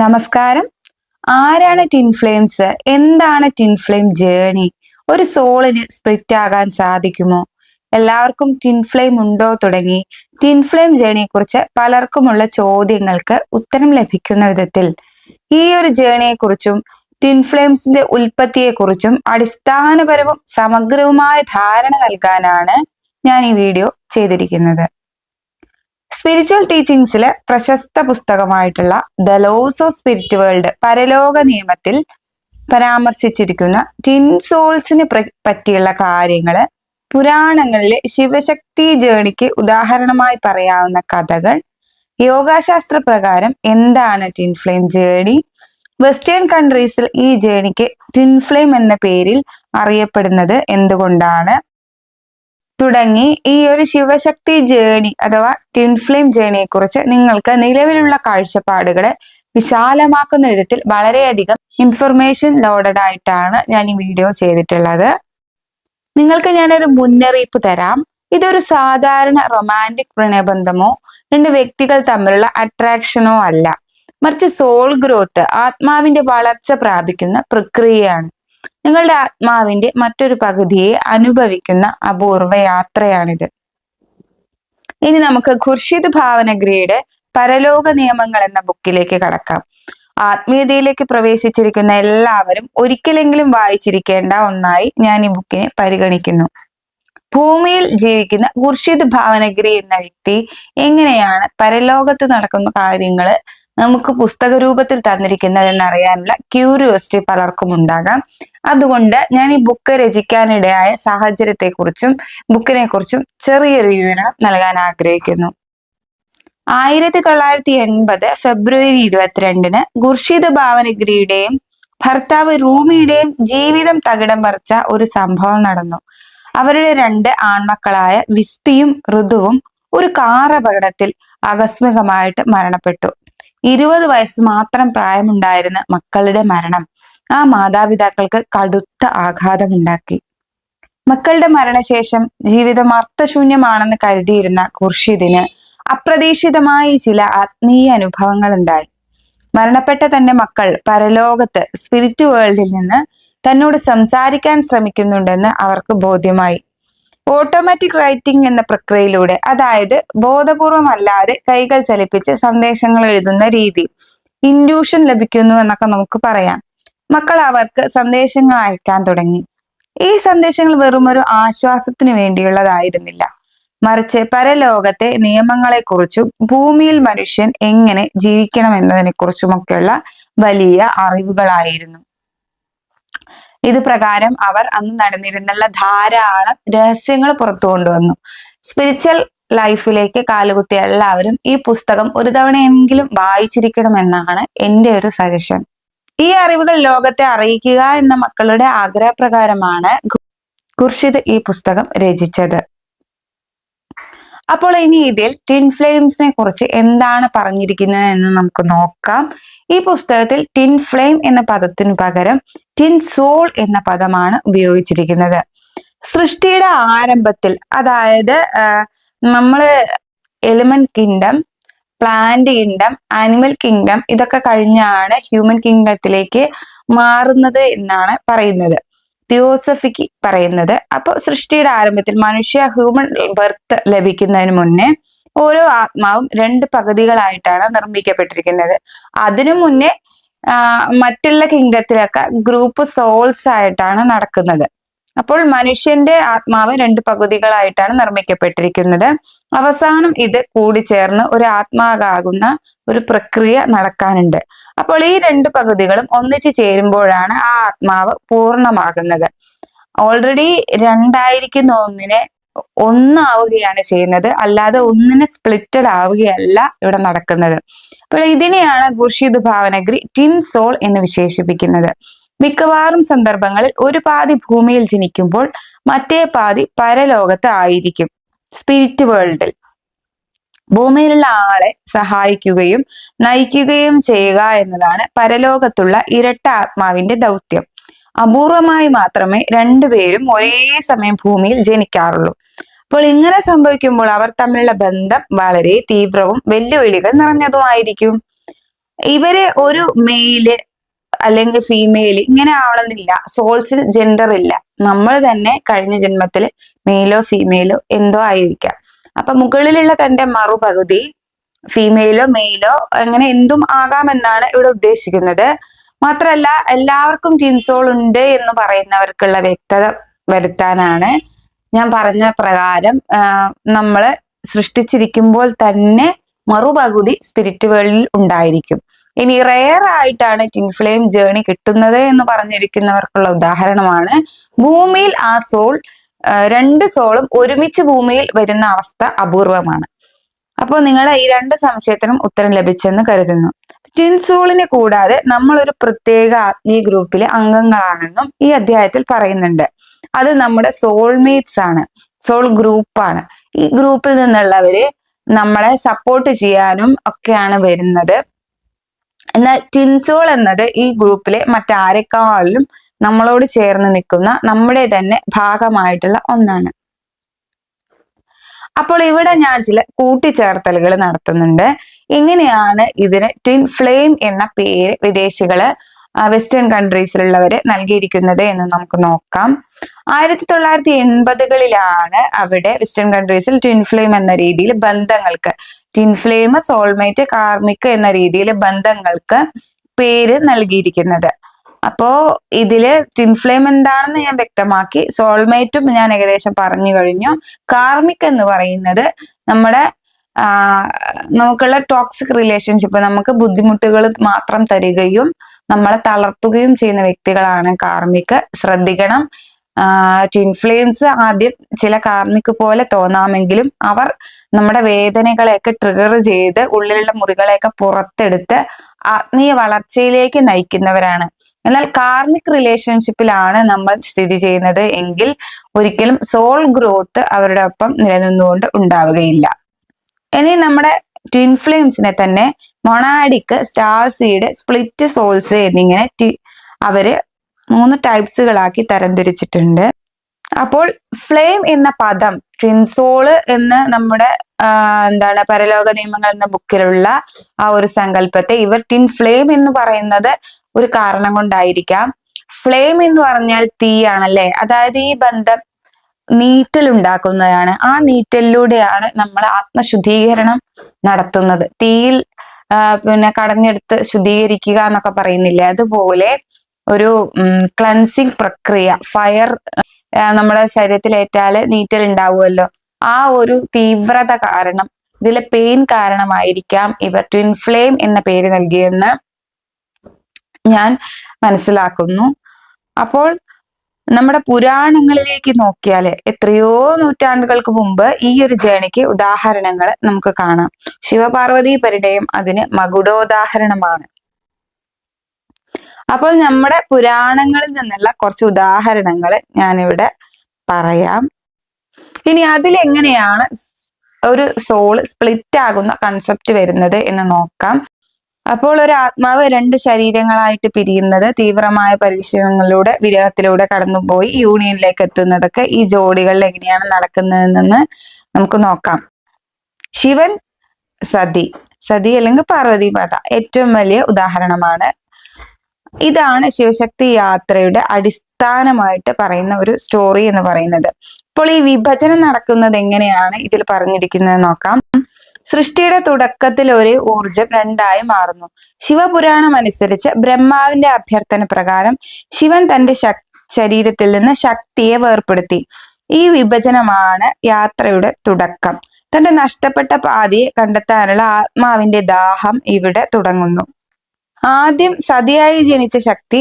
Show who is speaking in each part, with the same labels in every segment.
Speaker 1: നമസ്കാരം. ആരാണ് ടിൻഫ്ലെയിംസ് എന്താണ് ടിൻഫ്ലെയിം ജേണി? ഒരു സോളിന് സ്പ്ലിറ്റ് ആകാൻ സാധിക്കുമോ? എല്ലാവർക്കും ടിൻഫ്ലെയിം ഉണ്ടോ തുടങ്ങി. ടിൻഫ്ലെയിം ജേണിയെ കുറിച്ച് പലർക്കുമുള്ള ചോദ്യങ്ങൾക്ക് ഉത്തരം ലഭിക്കുന്ന വിധത്തിൽ ഈ ഒരു ജേണിയെ കുറിച്ചും ടിൻ ഫ്ലെയിംസിന്റെ ഉൽപ്പത്തിയെക്കുറിച്ചും അടിസ്ഥാനപരവും സമഗ്രവുമായ ധാരണ നൽകാനാണ് ഞാൻ ഈ വീഡിയോ ചെയ്തിരിക്കുന്നത്. സ്പിരിച്വൽ ടീച്ചിങ്സിലെ പ്രശസ്ത പുസ്തകമായിട്ടുള്ള the laws of spirit world പരലോക നിയമത്തിൽ പരാമർശിച്ചിരിക്കുന്ന ടിൻ സോൾസിനെ പറ്റിയുള്ള കാര്യങ്ങൾ പുരാണങ്ങളിലെ ശിവശക്തി ജേണിക്ക് ഉദാഹരണമായി പറയാവുന്ന കഥകൾ യോഗാശാസ്ത്ര പ്രകാരം എന്താണ് ടിൻ ഫ്ലെയിം ജേണി വെസ്റ്റേൺ കൺട്രീസിൽ ഈ ജേണിക്ക് ടിൻ ഫ്ലെയിം എന്ന പേരിൽ അറിയപ്പെടുന്നത് എന്തുകൊണ്ടാണ് തുടങ്ങി ഈ ഒരു ശിവശക്തി ജേണി അഥവാ ട്വിൻ ഫ്ലെയിം ജേണിയെ കുറിച്ച് നിങ്ങൾക്ക് നിലവിലുള്ള കാഴ്ചപ്പാടുകളെ വിശാലമാക്കുന്ന വിധത്തിൽ വളരെയധികം ഇൻഫർമേഷൻ ലോഡഡ് ആയിട്ടാണ് ഞാൻ ഈ വീഡിയോ ചെയ്തിട്ടുള്ളത്. നിങ്ങൾക്ക് ഞാനൊരു മുന്നറിയിപ്പ് തരാം. ഇതൊരു സാധാരണ റൊമാന്റിക് പ്രണയബന്ധമോ രണ്ട് വ്യക്തികൾ തമ്മിലുള്ള അട്രാക്ഷനോ അല്ല. മറിച്ച് സോൾ ഗ്രോത്ത് ആത്മാവിന്റെ വളർച്ച പ്രാപിക്കുന്ന പ്രക്രിയയാണ്. നിങ്ങളുടെ ആത്മാവിന്റെ മറ്റൊരു പകുതിയെ അനുഭവിക്കുന്ന അപൂർവ യാത്രയാണിത്. ഇനി നമുക്ക് ഖുർഷിദ് ഭാവനഗ്രിയുടെ പരലോക നിയമങ്ങൾ എന്ന ബുക്കിലേക്ക് കടക്കാം. ആത്മീയതയിലേക്ക് പ്രവേശിച്ചിരിക്കുന്ന എല്ലാവരും ഒരിക്കലെങ്കിലും വായിച്ചിരിക്കേണ്ട ഒന്നായി ഞാൻ ഈ ബുക്കിനെ പരിഗണിക്കുന്നു. ഭൂമിയിൽ ജീവിക്കുന്ന ഖുർഷിദ് ഭാവനഗിരി എന്ന വ്യക്തി എങ്ങനെയാണ് പരലോകത്ത് നടക്കുന്ന കാര്യങ്ങൾ നമുക്ക് പുസ്തക രൂപത്തിൽ തന്നിരിക്കുന്നത് എന്നറിയാനുള്ള ക്യൂരിയോസിറ്റി പലർക്കും ഉണ്ടാകാം. അതുകൊണ്ട് ഞാൻ ഈ ബുക്ക് രചിക്കാനിടയായ സാഹചര്യത്തെക്കുറിച്ചും ബുക്കിനെ കുറിച്ചും ചെറിയൊരു വിവരണം നൽകാൻ ആഗ്രഹിക്കുന്നു. ആയിരത്തി തൊള്ളായിരത്തി എൺപത് ഫെബ്രുവരി ഇരുപത്തിരണ്ടിന് ഖുർഷീദ് ഭാവനഗിരിയുടെയും ഭർത്താവ് റൂമിയുടെയും ജീവിതം തകിടം പറിച്ച ഒരു സംഭവം നടന്നു. അവരുടെ രണ്ട് ആൺമക്കളായ വിസ്പിയും ഋതുവും ഒരു കാർ അപകടത്തിൽ ആകസ്മികമായിട്ട് മരണപ്പെട്ടു. ഇരുപത് വയസ്സ് മാത്രം പ്രായമുണ്ടായിരുന്ന മക്കളുടെ മരണം ആ മാതാപിതാക്കൾക്ക് കടുത്ത ആഘാതമുണ്ടാക്കി. മക്കളുടെ മരണശേഷം ജീവിതം അർത്ഥശൂന്യമാണെന്ന് കരുതിയിരുന്ന ഖുർഷിദിന് അപ്രതീക്ഷിതമായി ചില ആത്മീയ അനുഭവങ്ങൾ ഉണ്ടായി മരണപ്പെട്ട തന്റെ മക്കൾ പരലോകത്ത് സ്പിരിറ്റ് വേൾഡിൽ നിന്ന് തന്നോട് സംസാരിക്കാൻ ശ്രമിക്കുന്നുണ്ടെന്ന് അവർക്ക് ബോധ്യമായി. ഓട്ടോമാറ്റിക് റൈറ്റിംഗ് എന്ന പ്രക്രിയയിലൂടെ അതായത് ബോധപൂർവമല്ലാതെ കൈകൾ ചലിപ്പിച്ച് സന്ദേശങ്ങൾ എഴുതുന്ന രീതി ഇൻഡ്യൂഷൻ ലഭിക്കുന്നു എന്നൊക്കെ നമുക്ക് പറയാം. മക്കൾ അവർക്ക് സന്ദേശങ്ങൾ അയക്കാൻ തുടങ്ങി. ഈ സന്ദേശങ്ങൾ വെറും ഒരു ആശ്വാസത്തിനു വേണ്ടിയുള്ളതായിരുന്നില്ല. മറിച്ച് പരലോകത്തെ നിയമങ്ങളെക്കുറിച്ചും ഭൂമിയിൽ മനുഷ്യൻ എങ്ങനെ ജീവിക്കണം എന്നതിനെക്കുറിച്ചുമൊക്കെയുള്ള വലിയ അറിവുകളായിരുന്നു. ഇത് പ്രകാരം അവർ അന്ന് നടന്നിരുന്നുള്ള ധാരാളം രഹസ്യങ്ങൾ പുറത്തു കൊണ്ടുവന്നു. സ്പിരിച്വൽ ലൈഫിലേക്ക് കാലുകുത്തിയ എല്ലാവരും ഈ പുസ്തകം ഒരു തവണയെങ്കിലും വായിച്ചിരിക്കണമെന്നാണ് എന്റെ ഒരു സജഷൻ ഈ അറിവുകൾ ലോകത്തെ അറിയിക്കുക എന്ന മക്കളുടെ ആഗ്രഹപ്രകാരമാണ് ഖുർഷിദ് ഈ പുസ്തകം രചിച്ചത്. അപ്പോൾ ഇനി ഇതിൽ ടിൻ ഫ്ലെയിംസിനെ കുറിച്ച് എന്താണ് പറഞ്ഞിരിക്കുന്നത് എന്ന് നമുക്ക് നോക്കാം. ഈ പുസ്തകത്തിൽ ടിൻ ഫ്ലെയിം എന്ന പദത്തിനു പകരം ടിൻ സോൾ എന്ന പദമാണ് ഉപയോഗിച്ചിരിക്കുന്നത്. സൃഷ്ടിയുടെ ആരംഭത്തിൽ അതായത് നമ്മൾ element kingdom plant kingdom animal kingdom ഇതൊക്കെ കഴിഞ്ഞാണ് ഹ്യൂമൻ കിങ്ഡത്തിലേക്ക് മാറുന്നത് എന്നാണ് പറയുന്നത്. തിയോസഫിക്ക് പറയുന്നത്. അപ്പോൾ സൃഷ്ടിയുടെ ആരംഭത്തിൽ മനുഷ്യ ഹ്യൂമൻ ബർത്ത് ലഭിക്കുന്നതിന് മുന്നേ ഓരോ ആത്മാവും രണ്ട് പകുതികളായിട്ടാണ് നിർമ്മിക്കപ്പെട്ടിരിക്കുന്നത്. അതിനു മുന്നേ മറ്റുള്ള കിങ്ഡത്തിലൊക്കെ ഗ്രൂപ്പ് സോൾസ് ആയിട്ടാണ് നടക്കുന്നത്. അപ്പോൾ മനുഷ്യന്റെ ആത്മാവ് രണ്ട് പകുതികളായിട്ടാണ് നിർമ്മിക്കപ്പെട്ടിരിക്കുന്നത്. അവസാനം ഇത് കൂടിച്ചേർന്ന് ഒരു ആത്മാകാകുന്ന ഒരു പ്രക്രിയ നടക്കാനുണ്ട്. അപ്പോൾ ഈ രണ്ട് പകുതികളും ഒന്നിച്ചു ചേരുമ്പോഴാണ് ആ ആത്മാവ് പൂർണമാകുന്നത്. ഓൾറെഡി രണ്ടായിരിക്കുന്ന ഒന്നിനെ ഒന്നാവുകയാണ് ചെയ്യുന്നത്. അല്ലാതെ ഒന്നിനെ സ്പ്ലിറ്റഡ് ആവുകയല്ല ഇവിടെ നടക്കുന്നത്. അപ്പോൾ ഇതിനെയാണ് ഗുർഷിദ് ഭാവനഗ്രി ടിൻ സോൾ എന്ന് വിശേഷിപ്പിക്കുന്നത്. മിക്കവാറും സന്ദർഭങ്ങളിൽ ഒരു പാതി ഭൂമിയിൽ ജനിക്കുമ്പോൾ മറ്റേ പാതി പരലോകത്ത് ആയിരിക്കും. സ്പിരിറ്റ് വേൾഡിൽ ഭൂമിയിലുള്ള ആളെ സഹായിക്കുകയും നയിക്കുകയും ചെയ്യുക എന്നതാണ് പരലോകത്തുള്ള ഇരട്ട ആത്മാവിന്റെ ദൗത്യം. അപൂർവമായി മാത്രമേ രണ്ടുപേരും ഒരേ സമയം ഭൂമിയിൽ ജനിക്കാറുള്ളൂ. അപ്പോൾ ഇങ്ങനെ സംഭവിക്കുമ്പോൾ അവർ തമ്മിലുള്ള ബന്ധം വളരെ തീവ്രവും വെല്ലുവിളികൾ നിറഞ്ഞതുമായിരിക്കും. ഇവരെ ഒരു മെയിൽ അല്ലെങ്കിൽ ഫീമെയിൽ ഇങ്ങനെ ആവണമെന്നില്ല. സോൾസിൽ ജെൻഡർ ഇല്ല. നമ്മൾ തന്നെ കഴിഞ്ഞ ജന്മത്തിൽ മെയിലോ ഫീമെയിലോ എന്തോ ആയിരിക്കാം. അപ്പൊ മുകളിലുള്ള തന്റെ മറുപകുതി ഫീമെയിലോ മെയിലോ അങ്ങനെ എന്തും ആകാമെന്നാണ് ഇവിടെ ഉദ്ദേശിക്കുന്നത്. മാത്രല്ല എല്ലാവർക്കും ജീൻസോൾ ഉണ്ട് എന്ന് പറയുന്നവർക്കുള്ള വ്യക്തത വരുത്താനാണ് ഞാൻ പറഞ്ഞ പ്രകാരം നമ്മൾ സൃഷ്ടിച്ചിരിക്കുമ്പോൾ തന്നെ മറുപകുതി സ്പിരിറ്റ് വേൾഡിൽ ഉണ്ടായിരിക്കും. ഇനി റെയർ ആയിട്ടാണ് ടിൻഫ്ലെയിം ജേണി കിട്ടുന്നത് എന്ന് പറഞ്ഞിരിക്കുന്നവർക്കുള്ള ഉദാഹരണമാണ്. ഭൂമിയിൽ ആ സോൾ രണ്ട് സോളും ഒരുമിച്ച് ഭൂമിയിൽ വരുന്ന അവസ്ഥ അപൂർവമാണ്. അപ്പോൾ നിങ്ങളുടെ ഈ രണ്ട് സംശയത്തിനും ഉത്തരം ലഭിച്ചെന്ന് കരുതുന്നു. ടിൻസോളിനെ കൂടാതെ നമ്മൾ ഒരു പ്രത്യേക ആത്മീയ ഗ്രൂപ്പിലെ അംഗങ്ങളാണെന്നും ഈ അധ്യായത്തിൽ പറയുന്നുണ്ട്. അത് നമ്മുടെ സോൾമേറ്റ്സ് ആണ് സോൾ ഗ്രൂപ്പാണ് ഈ ഗ്രൂപ്പിൽ നിന്നുള്ളവര് നമ്മളെ സപ്പോർട്ട് ചെയ്യാനും ഒക്കെയാണ് വരുന്നത്. എന്നാൽ ടിൻസോൾ എന്നത് ഈ ഗ്രൂപ്പിലെ മറ്റാരെക്കാളിലും നമ്മളോട് ചേർന്ന് നിൽക്കുന്ന നമ്മുടെ തന്നെ ഭാഗമായിട്ടുള്ള ഒന്നാണ്. അപ്പോൾ ഇവിടെ ഞാൻ ചില കൂട്ടിച്ചേർത്തലുകൾ നടത്തുന്നുണ്ട്. ഇങ്ങനെയാണ് ഇതിന് ട്വിൻ ഫ്ലെയിം എന്ന പേര് വിദേശികൾ വെസ്റ്റേൺ കൺട്രീസിലുള്ളവര് നൽകിയിരിക്കുന്നത് എന്ന് നമുക്ക് നോക്കാം. ആയിരത്തി തൊള്ളായിരത്തി എൺപതുകളിലാണ് അവിടെ വെസ്റ്റേൺ കൺട്രീസിൽ ട്വിൻ ഫ്ലെയിം എന്ന രീതിയിൽ ബന്ധങ്ങൾക്ക് ഫ്ലെയിം സോൾമേറ്റ് കാർമിക് എന്ന രീതിയിൽ ബന്ധങ്ങൾക്ക് പേര് നൽകിയിരിക്കുന്നത്. അപ്പോ ഇതിൽ ട്വിൻ ഫ്ലെയിം എന്താണെന്ന് ഞാൻ വ്യക്തമാക്കി. സോൾമേറ്റും ഞാൻ ഏകദേശം പറഞ്ഞു കഴിഞ്ഞു. കാർമിക് എന്ന് പറയുന്നത് നമ്മുടെ നമുക്കുള്ള ടോക്സിക് റിലേഷൻഷിപ്പ് നമുക്ക് ബുദ്ധിമുട്ടുകൾ മാത്രം തരികയും നമ്മളെ തളർത്തുകയും ചെയ്യുന്ന വ്യക്തികളാണ് കാർമിക്. ശ്രദ്ധിക്കണം. ട്വിൻഫ്ലെയിംസ് ആദ്യം ചില കാർമിക് പോലെ തോന്നാമെങ്കിലും അവർ നമ്മുടെ വേദനകളെയൊക്കെ ട്രിഗർ ചെയ്ത് ഉള്ളിലുള്ള മുറികളെയൊക്കെ പുറത്തെടുത്ത് ആത്മീയ വളർച്ചയിലേക്ക് നയിക്കുന്നവരാണ്. എന്നാൽ കാർമിക് റിലേഷൻഷിപ്പിലാണ് നമ്മൾ സ്ഥിതി ചെയ്യുന്നത് എങ്കിൽ ഒരിക്കലും സോൾ ഗ്രോത്ത് അവരുടെ ഒപ്പം നിലനിന്നുകൊണ്ട് ഉണ്ടാവുകയില്ല. ഇനി നമ്മുടെ ട്വിൻ ഫ്ലെയിംസിനെ തന്നെ monadic star seed split souls എന്നിങ്ങനെ അവർ മൂന്ന് ടൈപ്സുകളാക്കി തരംതിരിച്ചിട്ടുണ്ട്. അപ്പോൾ ഫ്ലെയിം എന്ന പദം ട്രിൻസോൾ എന്ന് നമ്മുടെ എന്താണ് പരലോക നിയമങ്ങൾ എന്ന ബുക്കിലുള്ള ആ ഒരു സങ്കല്പത്തെ ഇവർ ടിൻ ഫ്ലെയിം എന്ന് പറയുന്നത് ഒരു കാരണം കൊണ്ടായിരിക്കാം. ഫ്ലെയിം എന്ന് പറഞ്ഞാൽ തീയാണല്ലേ? അതായത് ഈ ബന്ധം നീറ്റൽ ഉണ്ടാക്കുന്നതാണ്. ആ നീറ്റലിലൂടെയാണ് നമ്മൾ ആത്മശുദ്ധീകരണം നടത്തുന്നത്. തീയിൽ പിന്നെ കടഞ്ഞെടുത്ത് ശുദ്ധീകരിക്കുക എന്നൊക്കെ പറയുന്നില്ലേ? അതുപോലെ ഒരു ക്ലൻസിങ് പ്രക്രിയ ഫയർ നമ്മുടെ ശരീരത്തിൽ ഏറ്റാൽ നീറ്റൽ ഉണ്ടാവുമല്ലോ. ആ ഒരു തീവ്രത കാരണം ഇതിലെ പെയിൻ കാരണമായിരിക്കാം ഇവർ ട്വിൻ ഫ്ലെയിം എന്ന പേര് നൽകിയെന്ന് ഞാൻ മനസ്സിലാക്കുന്നു. അപ്പോൾ നമ്മുടെ പുരാണങ്ങളിലേക്ക് നോക്കിയാൽ എത്രയോ നൂറ്റാണ്ടുകൾക്ക് മുമ്പ് ഈ ഒരു ജേണിക്ക് ഉദാഹരണങ്ങൾ നമുക്ക് കാണാം. ശിവപാർവതി പരിണയം അതിന് മകുടോദാഹരണമാണ്. അപ്പോൾ നമ്മുടെ പുരാണങ്ങളിൽ നിന്നുള്ള കുറച്ച് ഉദാഹരണങ്ങൾ ഞാനിവിടെ പറയാം. ഇനി അതിലെങ്ങനെയാണ് ഒരു സോൾ സ്പ്ലിറ്റ് ആകുന്ന കൺസെപ്റ്റ് വരുന്നത് എന്ന് നോക്കാം. അപ്പോൾ ഒരു ആത്മാവ് രണ്ട് ശരീരങ്ങളായിട്ട് പിരിയുന്നത് തീവ്രമായ പരീക്ഷണങ്ങളിലൂടെ വിരഹത്തിലൂടെ കടന്നുപോയി യൂണിയനിലേക്ക് എത്തുന്നതൊക്കെ ഈ ജോഡികളിൽ എങ്ങനെയാണ് നടക്കുന്നതെന്ന് നമുക്ക് നോക്കാം. ശിവൻ സതി. സതി അല്ലെങ്കിൽ പാർവതി പാത ഏറ്റവും വലിയ ഉദാഹരണമാണ് ഇതാണ് ശിവശക്തി യാത്രയുടെ അടിസ്ഥാനമായിട്ട് പറയുന്ന ഒരു സ്റ്റോറി എന്ന് പറയുന്നത്. അപ്പോൾ ഈ വിഭജനം നടക്കുന്നത് എങ്ങനെയാണ് ഇതിൽ പറഞ്ഞിരിക്കുന്നത് നോക്കാം. സൃഷ്ടിയുടെ തുടക്കത്തിൽ ഒരു ഊർജം രണ്ടായി മാറുന്നു. ശിവപുരാണം അനുസരിച്ച് ബ്രഹ്മാവിന്റെ അഭ്യർത്ഥന പ്രകാരം ശിവൻ തന്റെ ശരീരത്തിൽ നിന്ന് ശക്തിയെ വേർപ്പെടുത്തി. ഈ വിഭജനമാണ് യാത്രയുടെ തുടക്കം. തന്റെ നഷ്ടപ്പെട്ട പാതിയെ കണ്ടെത്താനുള്ള ആത്മാവിന്റെ ദാഹം ഇവിടെ തുടങ്ങുന്നു. ആദ്യം സതിയായി ജനിച്ച ശക്തി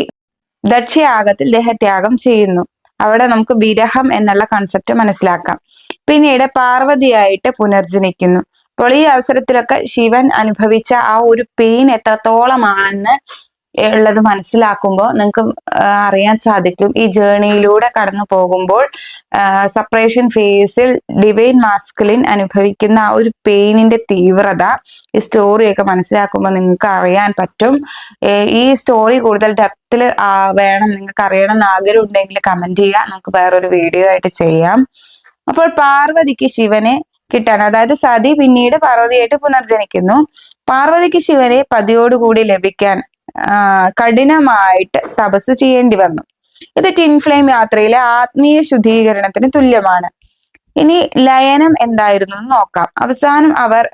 Speaker 1: ദക്ഷയാഗത്തിൽ ദേഹത്യാഗം ചെയ്യുന്നു. അവിടെ നമുക്ക് വിരഹം എന്നുള്ള കൺസെപ്റ്റ് മനസ്സിലാക്കാം. പിന്നീട് പാർവതിയായിട്ട് പുനർജനിക്കുന്നു. അപ്പോൾ ഈ അവസരത്തിലൊക്കെ ശിവൻ അനുഭവിച്ച ആ ഒരു പെയിൻ എത്രത്തോളമാണെന്ന് ഉള്ളത് മനസ്സിലാക്കുമ്പോൾ നിങ്ങൾക്ക് അറിയാൻ സാധിക്കും. ഈ ജേണിയിലൂടെ കടന്നു പോകുമ്പോൾ സപ്പറേഷൻ ഫേസിൽ ഡിവൈൻ മാസ്കുലിൻ അനുഭവിക്കുന്ന ആ ഒരു പെയിനിന്റെ തീവ്രത ഈ സ്റ്റോറിയൊക്കെ മനസ്സിലാക്കുമ്പോൾ നിങ്ങൾക്ക് അറിയാൻ പറ്റും. ഈ സ്റ്റോറി കൂടുതൽ ഡെപ്തിൽ വേണം നിങ്ങൾക്ക് അറിയണം എന്ന് ആഗ്രഹം ഉണ്ടെങ്കിൽ കമന്റ് ചെയ്യുക നമുക്ക് വേറൊരു വീഡിയോ ആയിട്ട് ചെയ്യാം. അപ്പോൾ പാർവതിക്ക് ശിവനെ കിട്ടാൻ അതായത് സതി പിന്നീട് പാർവതിയായിട്ട് പുനർജനിക്കുന്നു. പാർവതിക്ക് ശിവനെ പതിയോടുകൂടി ലഭിക്കാൻ കഠിനമായിട്ട് തപസ് ചെയ്യേണ്ടി വന്നു. ഇത് ടിൻ യാത്രയിലെ ആത്മീയ ശുദ്ധീകരണത്തിന് തുല്യമാണ്. ഇനി ലയനം എന്തായിരുന്നു എന്ന് നോക്കാം. അവസാനം അവർ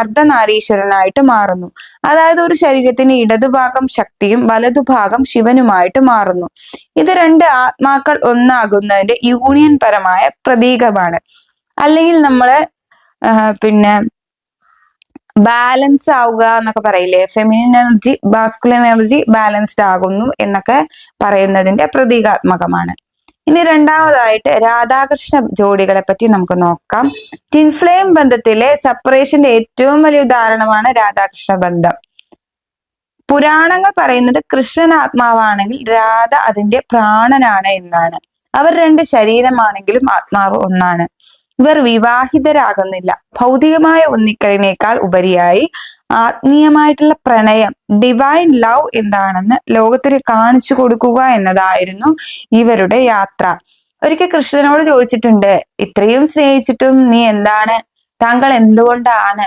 Speaker 1: അർദ്ധനാരീശ്വരനായിട്ട് മാറുന്നു. അതായത് ഒരു ശരീരത്തിന്റെ ഇടതുഭാഗം ശക്തിയും വലതുഭാഗം ശിവനുമായിട്ട് മാറുന്നു. ഇത് രണ്ട് ആത്മാക്കൾ ഒന്നാകുന്നതിന്റെ യൂണിയൻ പരമായ പ്രതീകമാണ്. അല്ലെങ്കിൽ നമ്മൾ പിന്നെ ബാലൻസ് ആവുക എന്നൊക്കെ പറയില്ലേ? Feminine energy masculine energy balanced ആകുന്നു എന്നൊക്കെ പറയുന്നതിന്റെ പ്രതീകാത്മകമാണ്. ഇനി രണ്ടാമതായിട്ട് രാധാകൃഷ്ണ ജോഡികളെ പറ്റി നമുക്ക് നോക്കാം. ടിൻഫ്ലെയിം ബന്ധത്തിലെ സെപ്പറേഷന്റെ ഏറ്റവും വലിയ ഉദാഹരണമാണ് രാധാകൃഷ്ണ ബന്ധം. പുരാണങ്ങൾ പറയുന്നത് കൃഷ്ണൻ ആത്മാവാണെങ്കിൽ രാധ അതിന്റെ പ്രാണനാണ് എന്നാണ്. അവർ രണ്ട് ശരീരമാണെങ്കിലും ആത്മാവ് ഒന്നാണ്. ഇവർ വിവാഹിതരാകുന്നില്ല. ഭൗതികമായ ഒന്നിക്കലിനേക്കാൾ ഉപരിയായി ആത്മീയമായിട്ടുള്ള പ്രണയം ഡിവൈൻ ലവ് എന്താണെന്ന് ലോകത്തിന് കാണിച്ചു കൊടുക്കുക എന്നതായിരുന്നു ഇവരുടെ യാത്ര. ഒരിക്കൽ കൃഷ്ണനോട് ചോദിച്ചിട്ടുണ്ട് ഇത്രയും സ്നേഹിച്ചിട്ടും നീ എന്താണ്? താങ്കൾ എന്തുകൊണ്ടാണ്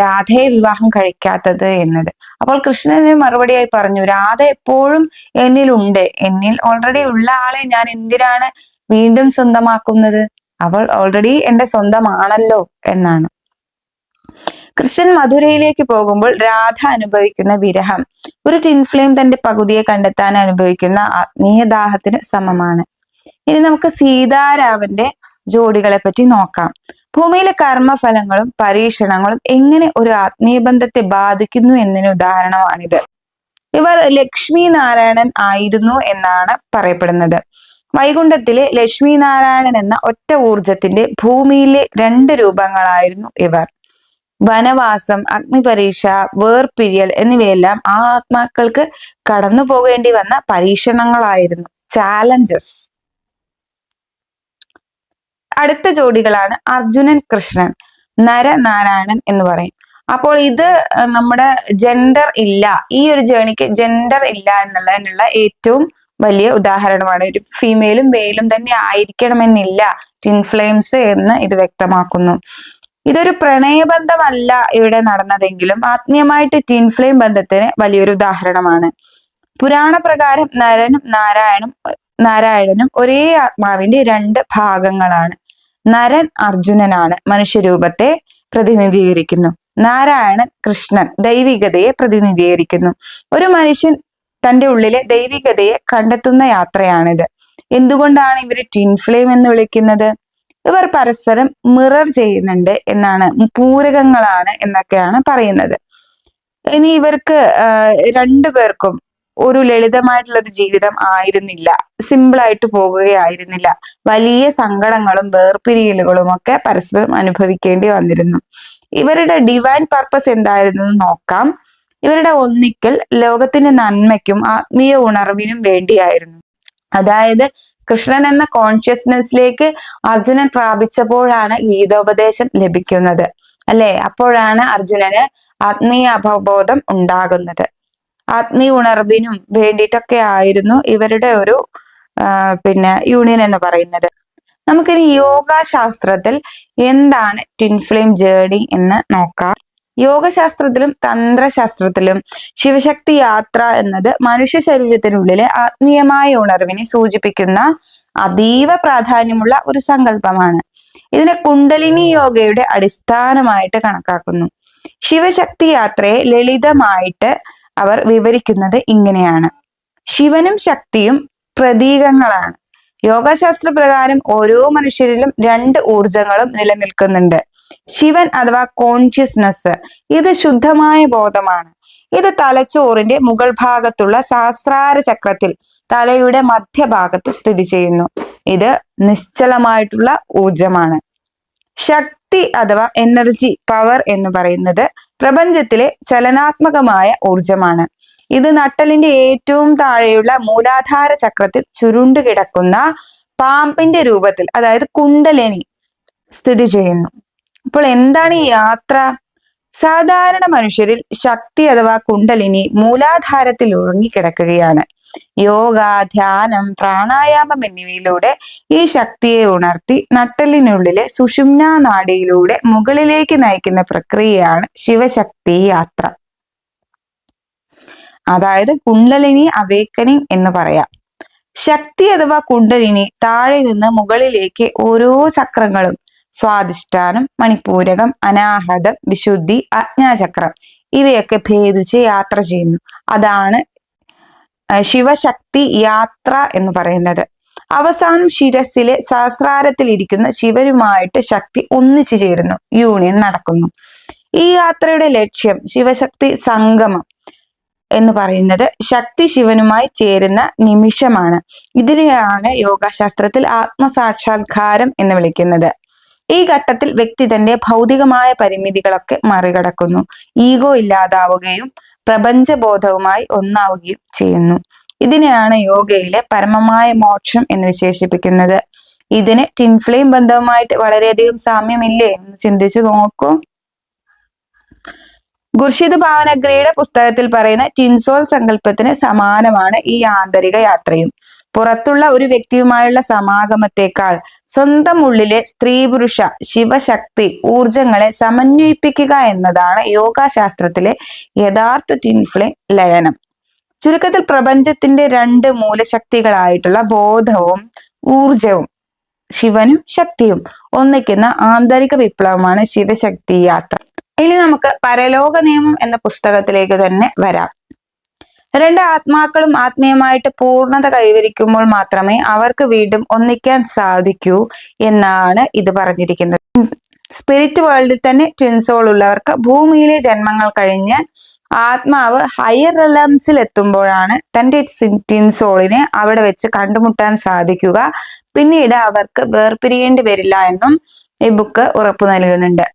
Speaker 1: രാധയെ വിവാഹം കഴിക്കാത്തത് എന്നത്? അപ്പോൾ കൃഷ്ണന് മറുപടിയായി പറഞ്ഞു രാധ എപ്പോഴും എന്നിലുണ്ട്. എന്നിൽ ഓൾറെഡി ഉള്ള ആളെ ഞാൻ എന്തിനാണ് വീണ്ടും സ്വന്തമാക്കുന്നത്? അവൾ ഓൾറെഡി എന്റെ സ്വന്തമാണല്ലോ എന്നാണ്. കൃഷ്ണൻ മധുരയിലേക്ക് പോകുമ്പോൾ രാധ അനുഭവിക്കുന്ന വിരഹം. ഒരു ടിൻഫ്ലെയിം തന്റെ പകുതിയെ കണ്ടെത്താൻ അനുഭവിക്കുന്ന ആത്മീയദാഹത്തിന് സമമാണ്. ഇനി നമുക്ക് സീതാരാമന്റെ ജോഡികളെ പറ്റി നോക്കാം. ഭൂമിയിലെ കർമ്മഫലങ്ങളും പരീക്ഷണങ്ങളും എങ്ങനെ ഒരു ആത്മീയ ബന്ധത്തെ ബാധിക്കുന്നു എന്നതിന് ഉദാഹരണമാണിത്. ഇവർ ലക്ഷ്മി നാരായണൻ ആയിരുന്നു എന്നാണ് പറയപ്പെടുന്നത്. വൈകുണ്ഠത്തിലെ ലക്ഷ്മി നാരായണൻ എന്ന ഒറ്റ ഊർജത്തിന്റെ ഭൂമിയിലെ രണ്ട് രൂപങ്ങളായിരുന്നു ഇവർ. വനവാസം അഗ്നിപരീക്ഷ വേർപിരിയൽ എന്നിവയെല്ലാം ആ ആത്മാക്കൾക്ക് കടന്നു പോകേണ്ടി വന്ന പരീക്ഷണങ്ങളായിരുന്നു. ചാലഞ്ചസ്. അടുത്ത ജോഡികളാണ് അർജുനൻ കൃഷ്ണൻ നരനാരായണൻ എന്ന് പറയും. അപ്പോൾ ഇത് നമ്മുടെ ജെൻഡർ ഇല്ല. ഈ ഒരു ജേണിക്ക് ജെൻഡർ ഇല്ല എന്നുള്ളതിനുള്ള ഏറ്റവും വലിയ ഉദാഹരണമാണ്. ഒരു ഫീമെയിലും മെയിലും തന്നെ ആയിരിക്കണമെന്നില്ല. ടിൻഫ്ലെയിംസ് എന്ന് ഇത് വ്യക്തമാക്കുന്നു. ഇതൊരു പ്രണയബന്ധമല്ല ഇവിടെ നടന്നതെങ്കിലും ആത്മീയമായിട്ട് ടിൻഫ്ലെയിം ബന്ധത്തിന് വലിയൊരു ഉദാഹരണമാണ്. പുരാണ പ്രകാരം നരനും നാരായണും നാരായണനും ഒരേ ആത്മാവിന്റെ രണ്ട് ഭാഗങ്ങളാണ്. നരൻ അർജുനനാണ് മനുഷ്യരൂപത്തെ പ്രതിനിധീകരിക്കുന്നു. നാരായണൻ കൃഷ്ണൻ ദൈവികതയെ പ്രതിനിധീകരിക്കുന്നു. ഒരു മനുഷ്യൻ തന്റെ ഉള്ളിലെ ദൈവികതയെ കണ്ടെത്തുന്ന യാത്രയാണിത്. എന്തുകൊണ്ടാണ് ഇവർ ട്വിൻ ഫ്ലെയിം എന്ന് വിളിക്കുന്നത്? ഇവർ പരസ്പരം മിറർ ചെയ്യുന്നുണ്ട് എന്നാണ് പൂരകങ്ങളാണ് എന്നൊക്കെയാണ് പറയുന്നത്. ഇനി ഇവർക്ക് രണ്ടു പേർക്കും ഒരു ലളിതമായിട്ടുള്ള ഒരു ജീവിതം ആയിരുന്നില്ല. സിമ്പിൾ ആയിട്ട് പോകുകയായിരുന്നില്ല. വലിയ സങ്കടങ്ങളും വേർപിരിയലുകളും ഒക്കെ പരസ്പരം അനുഭവിക്കേണ്ടി വന്നിരുന്നു. ഇവരുടെ ഡിവൈൻ പർപ്പസ് എന്തായിരുന്നു നോക്കാം. ഇവരുടെ ഒന്നിക്കൽ ലോകത്തിന്റെ നന്മയ്ക്കും ആത്മീയ ഉണർവിനും വേണ്ടിയായിരുന്നു. അതായത് കൃഷ്ണൻ എന്ന കോൺഷ്യസ്നെസ്സിലേക്ക് അർജുനൻ പ്രാപിച്ചപ്പോഴാണ് ഗീതോപദേശം ലഭിക്കുന്നത്. അല്ലെ? അപ്പോഴാണ് അർജുനന് ആത്മീയ അവബോധം ഉണ്ടാകുന്നത്. ആത്മീയ ഉണർവിനും വേണ്ടിയിട്ടൊക്കെ ആയിരുന്നു ഇവരുടെ ഒരു പിന്നെ യൂണിയൻ എന്ന് പറയുന്നത്. നമുക്കിനി യോഗാശാസ്ത്രത്തിൽ എന്താണ് ട്വിൻഫ്ലെയിം ജേർണി എന്ന് നോക്കാം. യോഗശാസ്ത്രത്തിലും തന്ത്രശാസ്ത്രത്തിലും ശിവശക്തി യാത്ര എന്നത് മനുഷ്യ ശരീരത്തിനുള്ളിലെ ആത്മീയമായ ഉണർവിനെ സൂചിപ്പിക്കുന്ന അതീവ പ്രാധാന്യമുള്ള ഒരു സങ്കല്പമാണ്. ഇതിനെ കുണ്ടലിനി യോഗയുടെ അടിസ്ഥാനമായിട്ട് കണക്കാക്കുന്നു. ശിവശക്തി യാത്രയെ ലളിതമായിട്ട് അവർ വിവരിക്കുന്നത് ഇങ്ങനെയാണ്. ശിവനും ശക്തിയും പ്രതീകങ്ങളാണ്. യോഗശാസ്ത്ര പ്രകാരം ഓരോ മനുഷ്യരിലും രണ്ട് ഊർജങ്ങളും നിലനിൽക്കുന്നുണ്ട്. ശിവൻ അഥവാ കോൺഷ്യസ്നസ് ഇത് ശുദ്ധമായ ബോധമാണ്. ഇത് തലച്ചോറിന്റെ മുകൾ ഭാഗത്തുള്ള സഹസ്രാര ചക്രത്തിൽ തലയുടെ മധ്യഭാഗത്ത് സ്ഥിതി ചെയ്യുന്നു. ഇത് നിശ്ചലമായിട്ടുള്ള ഊർജമാണ് ശക്തി അഥവാ എനർജി പവർ എന്ന് പറയുന്നത് പ്രപഞ്ചത്തിലെ ചലനാത്മകമായ ഊർജമാണ് ഇത് നട്ടലിന്റെ ഏറ്റവും താഴെയുള്ള മൂലാധാര ചക്രത്തിൽ ചുരുണ്ടു കിടക്കുന്ന പാമ്പിന്റെ രൂപത്തിൽ അതായത് കുണ്ടലിനി സ്ഥിതി ചെയ്യുന്നു. അപ്പോൾ എന്താണ് ഈ യാത്ര? സാധാരണ മനുഷ്യരിൽ ശക്തി അഥവാ കുണ്ടലിനി മൂലാധാരത്തിൽ ഉറങ്ങിക്കിടക്കുകയാണ്. യോഗ ധ്യാനം പ്രാണായാമം എന്നിവയിലൂടെ ഈ ശക്തിയെ ഉണർത്തി നട്ടലിനുള്ളിലെ സുഷുമ്ന നാടിയിലൂടെ മുകളിലേക്ക് നയിക്കുന്ന പ്രക്രിയയാണ് ശിവശക്തി യാത്ര. അതായത് കുണ്ടലിനി അവേക്കനിങ് എന്ന് പറയാം. ശക്തി അഥവാ കുണ്ടലിനി താഴെ നിന്ന് മുകളിലേക്ക് ഓരോ ചക്രങ്ങളും സ്വാധിഷ്ഠാനം മണിപൂരകം അനാഹതം വിശുദ്ധി അജ്ഞാചക്രം ഇവയൊക്കെ ഭേദിച്ച് യാത്ര ചെയ്യുന്നു. അതാണ് ശിവശക്തി യാത്ര എന്ന് പറയുന്നത്. അവസാനം ശിരസിലെ സഹസ്രാരത്തിൽ ഇരിക്കുന്ന ശിവരുമായിട്ട് ശക്തി ഒന്നിച്ചു ചേരുന്നു. യൂണിയൻ നടക്കുന്നു. ഈ യാത്രയുടെ ലക്ഷ്യം ശിവശക്തി സംഗമം എന്ന് പറയുന്നത് ശക്തി ശിവനുമായി ചേരുന്ന നിമിഷമാണ്. ഇതിനെയാണ് യോഗാശാസ്ത്രത്തിൽ ആത്മസാക്ഷാത്കാരം എന്ന് വിളിക്കുന്നത്. ഈ ഘട്ടത്തിൽ വ്യക്തി തന്റെ ഭൗതികമായ പരിമിതികളൊക്കെ മറികടക്കുന്നു. ഈഗോ ഇല്ലാതാവുകയും പ്രപഞ്ചബോധവുമായി ഒന്നാവുകയും ചെയ്യുന്നു. ഇതിനെയാണ് യോഗയിലെ പരമമായ മോക്ഷം എന്ന് വിശേഷിപ്പിക്കുന്നത്. ഇതിന് ടിൻഫ്ലെയിം ബന്ധവുമായിട്ട് വളരെയധികം സാമ്യമില്ലേ എന്ന് ചിന്തിച്ചു നോക്കൂ. ഗുർഷിദ് ഭാവനഗ്രയുടെ പുസ്തകത്തിൽ പറയുന്ന ടിൻസോൾ സങ്കല്പത്തിന് സമാനമാണ് ഈ ആന്തരിക യാത്രയും. പുറത്തുള്ള ഒരു വ്യക്തിയുമായുള്ള സമാഗമത്തെക്കാൾ സ്വന്തം ഉള്ളിലെ സ്ത്രീ പുരുഷ ശിവശക്തി ഊർജങ്ങളെ സമന്വയിപ്പിക്കുക എന്നതാണ് യോഗാശാസ്ത്രത്തിലെ യഥാർത്ഥ ടിൻഫ്ലെ ലയനം. ചുരുക്കത്തിൽ പ്രപഞ്ചത്തിന്റെ രണ്ട് മൂലശക്തികളായിട്ടുള്ള ബോധവും ഊർജവും ശിവനും ശക്തിയും ഒന്നിക്കുന്ന ആന്തരിക വിപ്ലവമാണ് ശിവശക്തി യാത്ര. ഇനി നമുക്ക് പരലോക നിയമം എന്ന പുസ്തകത്തിലേക്ക് തന്നെ വരാം. രണ്ട് ആത്മാക്കളും ആത്മീയമായിട്ട് പൂർണത കൈവരിക്കുമ്പോൾ മാത്രമേ അവർക്ക് വീണ്ടും ഒന്നിക്കാൻ സാധിക്കൂ എന്നാണ് ഇത് പറഞ്ഞിരിക്കുന്നത്. സ്പിരിറ്റ് വേൾഡിൽ തന്നെ ട്വിൻസോൾ ഉള്ളവർക്ക് ഭൂമിയിലെ ജന്മങ്ങൾ കഴിഞ്ഞ് ആത്മാവ് ഹയർ റിലംസിൽ എത്തുമ്പോഴാണ് തന്റെ ട്വിൻസോളിനെ അവിടെ വെച്ച് കണ്ടുമുട്ടാൻ സാധിക്കുക. പിന്നീട് അവർക്ക് വേർപിരിയേണ്ടി വരില്ല എന്നും ഈ ബുക്ക് ഉറപ്പു നൽകുന്നുണ്ട്.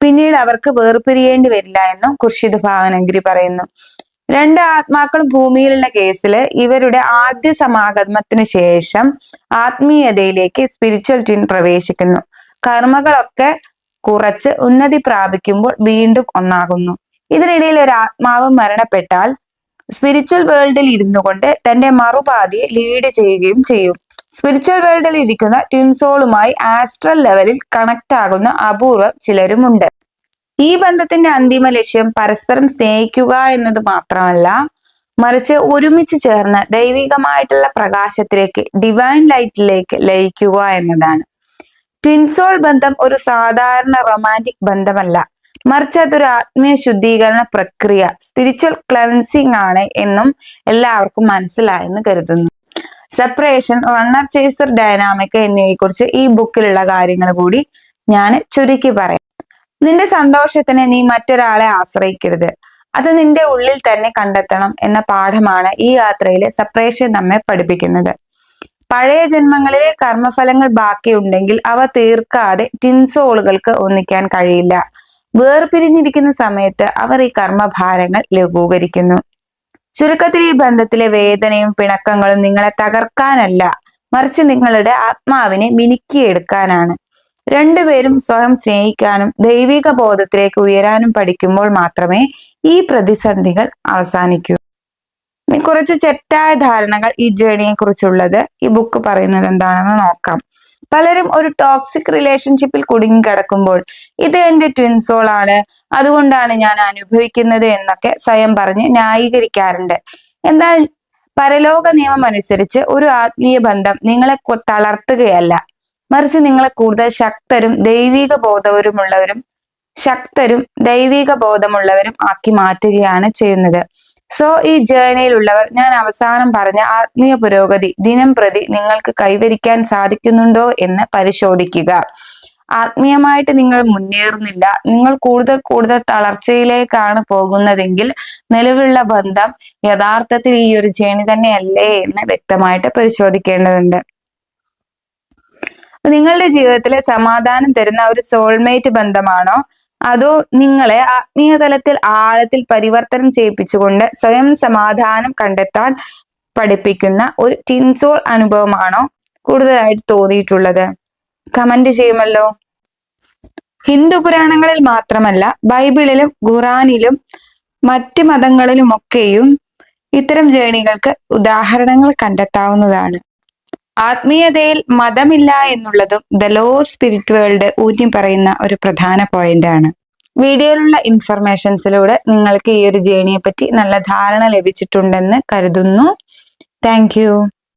Speaker 1: പിന്നീട് അവർക്ക് വേർപിരിയേണ്ടി വരില്ല എന്നും ഖുർഷിദ് ഭാവനഗിരി പറയുന്നു. രണ്ട് ആത്മാക്കളും ഭൂമിയിലുള്ള കേസിൽ ഇവരുടെ ആദ്യ സമാഗമത്തിന് ശേഷം ആത്മീയതയിലേക്ക് സ്പിരിച്വൽ ട്വിൻ പ്രവേശിക്കുന്നു. കർമ്മകളൊക്കെ കുറച്ച് ഉന്നതി പ്രാപിക്കുമ്പോൾ വീണ്ടും ഒന്നാകുന്നു. ഇതിനിടയിൽ ഒരു ആത്മാവ് മരണപ്പെട്ടാൽ സ്പിരിച്വൽ വേൾഡിൽ ഇരുന്നു കൊണ്ട് തന്റെ മറുപാതിയെ ലീഡ് ചെയ്യുകയും ചെയ്യും. സ്പിരിച്വൽ വേൾഡിൽ ഇരിക്കുന്ന ട്വിൻസോളുമായി ആസ്ട്രൽ ലെവലിൽ കണക്ട് ആകുന്ന അപൂർവം ചിലരുമുണ്ട്. ഈ ബന്ധത്തിന്റെ അന്തിമ ലക്ഷ്യം പരസ്പരം സ്നേഹിക്കുക എന്നത് മാത്രമല്ല മറിച്ച് ഒരുമിച്ച് ചേർന്ന് ദൈവികമായിട്ടുള്ള പ്രകാശത്തിലേക്ക് ഡിവൈൻ ലൈറ്റിലേക്ക് ലയിക്കുക എന്നതാണ്. ട്വിൻസോൾ ബന്ധം ഒരു സാധാരണ റൊമാന്റിക് ബന്ധമല്ല. മറിച്ച് അതൊരു ആത്മീയ ശുദ്ധീകരണ പ്രക്രിയ സ്പിരിച്വൽ ക്ലൻസിങ് ആണ് എന്നും എല്ലാവർക്കും മനസ്സിലായെന്ന് കരുതുന്നു. സെപ്പറേഷൻ റണ്ണർ ചേസർ ഡൈനാമിക് എന്നിവയെ കുറിച്ച് ഈ ബുക്കിലുള്ള കാര്യങ്ങൾ കൂടി ഞാൻ ചുരുക്കി പറയാം. നിന്റെ സന്തോഷത്തിന് നീ മറ്റൊരാളെ ആശ്രയിക്കരുത്. അത് നിന്റെ ഉള്ളിൽ തന്നെ കണ്ടെത്തണം എന്ന പാഠമാണ് ഈ യാത്രയിലെ സപ്രേഷൻ നമ്മെ പഠിപ്പിക്കുന്നത്. പഴയ ജന്മങ്ങളിലെ കർമ്മഫലങ്ങൾ ബാക്കിയുണ്ടെങ്കിൽ അവ തീർക്കാതെ ടിൻസോളുകൾക്ക് ഒന്നിക്കാൻ കഴിയില്ല. വേർപിരിഞ്ഞിരിക്കുന്ന സമയത്ത് അവർ ഈ കർമ്മഭാരങ്ങൾ ലഘൂകരിക്കുന്നു. ചുരുക്കത്തിൽ ഈ ബന്ധത്തിലെ വേദനയും പിണക്കങ്ങളും നിങ്ങളെ തകർക്കാനല്ല മറിച്ച് നിങ്ങളുടെ ആത്മാവിനെ മിനുക്കിയെടുക്കാനാണ്. രണ്ടുപേരും സ്വയം സ്നേഹിക്കാനും ദൈവിക ബോധത്തിലേക്ക് ഉയരാനും പഠിക്കുമ്പോൾ മാത്രമേ ഈ പ്രതിസന്ധികൾ അവസാനിക്കൂ. കുറച്ച് തെറ്റായ ധാരണകൾ ഈ ജേണിയെ കുറിച്ചുള്ളത് ഈ ബുക്ക് പറയുന്നത് എന്താണെന്ന് നോക്കാം. പലരും ഒരു ടോക്സിക് റിലേഷൻഷിപ്പിൽ കുടുങ്ങി കിടക്കുമ്പോൾ ഇത് എന്റെ ട്വിൻസോൾ ആണ് അതുകൊണ്ടാണ് ഞാൻ അനുഭവിക്കുന്നത് എന്നൊക്കെ സ്വയം പറഞ്ഞ് ന്യായീകരിക്കാറുണ്ട്. എന്നാൽ പരലോക നിയമം അനുസരിച്ച് ഒരു ആത്മീയ ബന്ധം നിങ്ങളെ തളർത്തുകയല്ല. മറിച്ച് നിങ്ങളെ കൂടുതൽ ശക്തരും ദൈവിക ബോധവരുമുള്ളവരും ശക്തരും ദൈവിക ബോധമുള്ളവരും ആക്കി മാറ്റുകയാണ് ചെയ്യുന്നത്. സോ ഈ ജേണിയിലുള്ളവർ ഞാൻ അവസാനം പറഞ്ഞ ആത്മീയ പുരോഗതി ദിനം പ്രതി നിങ്ങൾക്ക് കൈവരിക്കാൻ സാധിക്കുന്നുണ്ടോ എന്ന് പരിശോധിക്കുക. ആത്മീയമായിട്ട് നിങ്ങൾ മുന്നേറുന്നില്ല. നിങ്ങൾ കൂടുതൽ കൂടുതൽ തളർച്ചയിലേക്കാണ് പോകുന്നതെങ്കിൽ നിലവിലുള്ള ബന്ധം യഥാർത്ഥത്തിൽ ഈ ഒരു ജേണി തന്നെയല്ലേ എന്ന് വ്യക്തമായിട്ട് പരിശോധിക്കേണ്ടതുണ്ട്. നിങ്ങളുടെ ജീവിതത്തിലെ സമാധാനം തരുന്ന ഒരു സോൾമേറ്റ് ബന്ധമാണോ? അതോ നിങ്ങളെ ആത്മീയ തലത്തിൽ ആഴത്തിൽ പരിവർത്തനം ചെയ്യിപ്പിച്ചുകൊണ്ട് സ്വയം സമാധാനം കണ്ടെത്താൻ പഠിപ്പിക്കുന്ന ഒരു ടിൻസോൾ അനുഭവമാണോ കൂടുതലായിട്ട് തോന്നിയിട്ടുള്ളത്? കമന്റ് ചെയ്യുമല്ലോ. ഹിന്ദു പുരാണങ്ങളിൽ മാത്രമല്ല ബൈബിളിലും ഖുറാനിലും മറ്റ് മതങ്ങളിലുമൊക്കെയും ഇത്തരം ജേണികൾക്ക് ഉദാഹരണങ്ങൾ കണ്ടെത്താവുന്നതാണ്. ആത്മീയതയിൽ മതമില്ല എന്നുള്ളതും ദ ലോ സ്പിരിറ്റ് വേൾഡ് ഊന്നി പറയുന്ന ഒരു പ്രധാന പോയിന്റ് ആണ്. വീഡിയോയിലുള്ള ഇൻഫർമേഷൻസിലൂടെ നിങ്ങൾക്ക് ഈ ഒരു ജേണിയെ പറ്റി നല്ല ധാരണ ലഭിച്ചിട്ടുണ്ടെന്ന് കരുതുന്നു. താങ്ക്